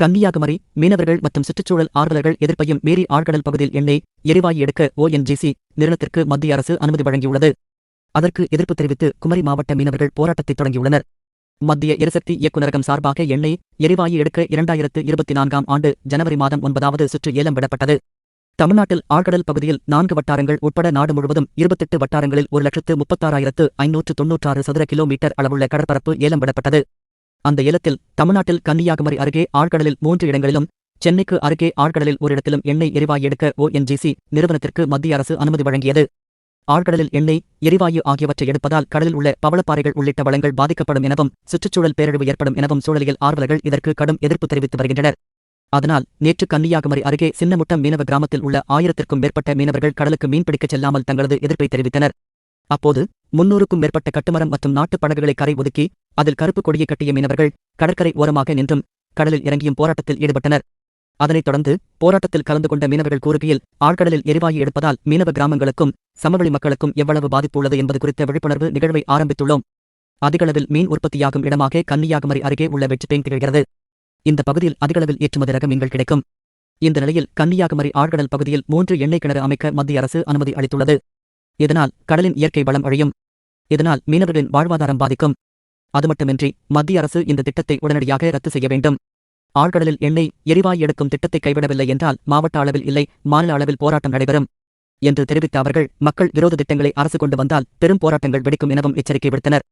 கன்னியாகுமரி மீனவர்கள் மற்றும் சுற்றுச்சூழல் ஆர்வலர்கள் எதிர்ப்பையும் மீறி ஆழ்கடல் பகுதியில் எண்ணெய் எரிவாயு எடுக்க ஓஎன்ஜிசி நிறுவனத்திற்கு மத்திய அரசு அனுமதி வழங்கியுள்ளது. அதற்கு எதிர்ப்பு தெரிவித்து குமரி மாவட்ட மீனவர்கள் போராட்டத்தை தொடங்கியுள்ளனர். மத்திய எரிசக்தி இயக்குநரகம் சார்பாக எண்ணெய் எரிவாயு எடுக்க இரண்டாயிரத்து இருபத்தி நான்காம் ஆண்டு ஜனவரி மாதம் ஒன்பதாவது சுற்று ஏலம் விடப்பட்டது. தமிழ்நாட்டில் ஆழ்கடல் பகுதியில் நான்கு வட்டாரங்கள் உட்பட நாடு முழுவதும் இருபத்தெட்டு வட்டாரங்களில் ஒரு லட்சத்து முப்பத்தாறாயிரத்து ஐநூற்று தொன்னூற்றாறு சதுர கிலோமீட்டர் அளவுள்ள கடற்பரப்பு ஏலம் விடப்பட்டது. அந்த ஏலத்தில் தமிழ்நாட்டில் கன்னியாகுமரி அருகே ஆழ்கடலில் மூன்று இடங்களிலும் சென்னைக்கு அருகே ஆழ்கடலில் ஒரு இடத்திலும் எண்ணெய் எரிவாயு எடுக்க ஓஎன்ஜிசி நிறுவனத்திற்கு மத்திய அரசு அனுமதி வழங்கியது. ஆழ்கடலில் எண்ணெய் எரிவாயு ஆகியவற்றை எடுப்பதால் கடலில் உள்ள பவளப்பாறைகள் உள்ளிட்ட வளங்கள் பாதிக்கப்படும் எனவும் சுற்றுச்சூழல் பேரழிவு ஏற்படும் எனவும் சூழலியல் ஆர்வலர்கள் இதற்கு கடும் எதிர்ப்பு தெரிவித்து வருகின்றனர். அதனால் நேற்று கன்னியாகுமரி அருகே சின்னமுட்டம் மீனவ கிராமத்தில் உள்ள ஆயிரத்திற்கும் மேற்பட்ட மீனவர்கள் கடலுக்கு மீன்பிடிக்கச் செல்லாமல் தங்களது எதிர்ப்பை தெரிவித்தனர். அப்போது முன்னூறுக்கும் மேற்பட்ட கட்டுமரம் மற்றும் நாட்டுப் படகுகளை கரை ஒதுக்கி அதில் கருப்பு கொடியை கட்டிய மீனவர்கள் கடற்கரை ஓரமாக நின்றும் கடலில் இறங்கியும் போராட்டத்தில் ஈடுபட்டனர். அதனைத் தொடர்ந்து போராட்டத்தில் கலந்து கொண்ட மீனவர்கள் கூறுகையில் ஆழ்கடலில் எரிவாயு எடுப்பதால் மீனவ கிராமங்களுக்கும் சமவெளி மக்களுக்கும் எவ்வளவு பாதிப்பு உள்ளது என்பது குறித்த விழிப்புணர்வு நிகழ்வை ஆரம்பித்துள்ளோம். அதிகளவில் மீன் உற்பத்தியாகும் இடமாக கன்னியாகுமரி அருகே உள்ள வெற்றிப்பேன் திகழ்கிறது. இந்த பகுதியில் அதிகளவில் ஏற்றுமதி ரக மீன்கள் கிடைக்கும். இந்த நிலையில் கன்னியாகுமரி ஆழ்கடல் பகுதியில் மூன்று எண்ணெய் கிணறு அமைக்க மத்திய அரசு அனுமதி அளித்துள்ளது. இதனால் கடலின் இயற்கை வளம் அழியும். இதனால் மீனவர்களின் வாழ்வாதாரம் பாதிக்கும். அதுமட்டுமின்றி மத்திய அரசு இந்த திட்டத்தை உடனடியாக ரத்து செய்ய வேண்டும். ஆழ்கடலில் எண்ணெய் எரிவாயு எடுக்கும் திட்டத்தை கைவிடவில்லை என்றால் மாவட்ட அளவில் இல்லை மாநில அளவில் போராட்டம் நடைபெறும் என்று தெரிவித்த அவர்கள் மக்கள் விரோத திட்டங்களை அரசு கொண்டு வந்தால் பெரும் போராட்டங்கள் வெடிக்கும் எனவும் எச்சரிக்கை விடுத்தனர்.